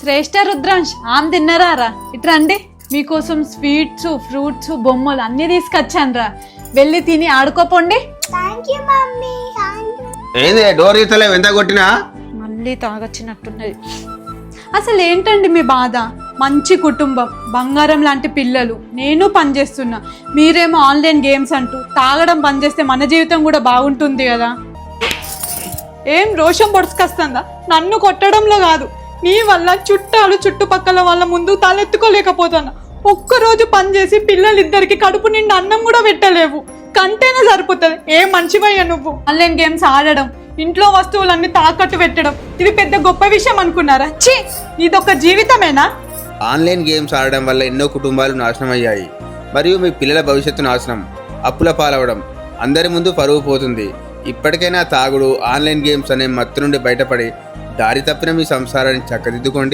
శ్రేష్ఠ రుద్రాంశ్ ఆమె తిన్నారా రా ఇట్రండి మీకోసం స్వీట్స్ ఫ్రూట్స్ బొమ్మలు అన్నీ తీసుకొచ్చాను రా వెళ్ళి తిని ఆడుకోపోండి. ఏంది డోర్ ఎంత కొట్టినా? మళ్ళీ తాగొచ్చినట్టున్నది. అసలు ఏంటండి మీ బాధ? మంచి కుటుంబం బంగారం లాంటి పిల్లలు. నేను పనిచేస్తున్నా. మీరేమో ఆన్లైన్ గేమ్స్ అంటూ తాగడం బంద్ చేస్తే మన జీవితం కూడా బాగుంటుంది కదా. ఏం రోషం పొడుచుకొస్తుందా? నన్ను కొట్టడంలో కాదు. నీ వల్ల చుట్టాలు చుట్టుపక్కల వాళ్ళ ముందు తలెత్తుకోలేకపోతున్నా. ఒక్కరోజు పని చేసి పిల్లలిద్దరికి కడుపు నిండా అన్నం కూడా పెట్టలేవు. కంటేనే సరిపోతుంది. ఏ మంచివయ్యా నువ్వు? ఆన్లైన్ గేమ్స్ ఆడడం ఇంట్లో వస్తువులన్నీ తాకట్టు పెట్టడం ఇది పెద్ద గొప్ప విషయం అనుకున్నారా? ఛీ! ఇదొక జీవితమేనా? ఆన్లైన్ గేమ్స్ ఆడడం వల్ల ఎన్నో కుటుంబాలు నాశనం అయ్యాయి మరియు మీ పిల్లల భవిష్యత్తు నాశనం అప్పుల పాలవడం అందరి ముందు పరువు పోతుంది. ఇప్పటికైనా తాగుడు ఆన్లైన్ గేమ్స్ అనే మత్తు నుండి బయటపడి దారి తప్పిన మీ సంసారాన్ని చక్కదిద్దుకోండి.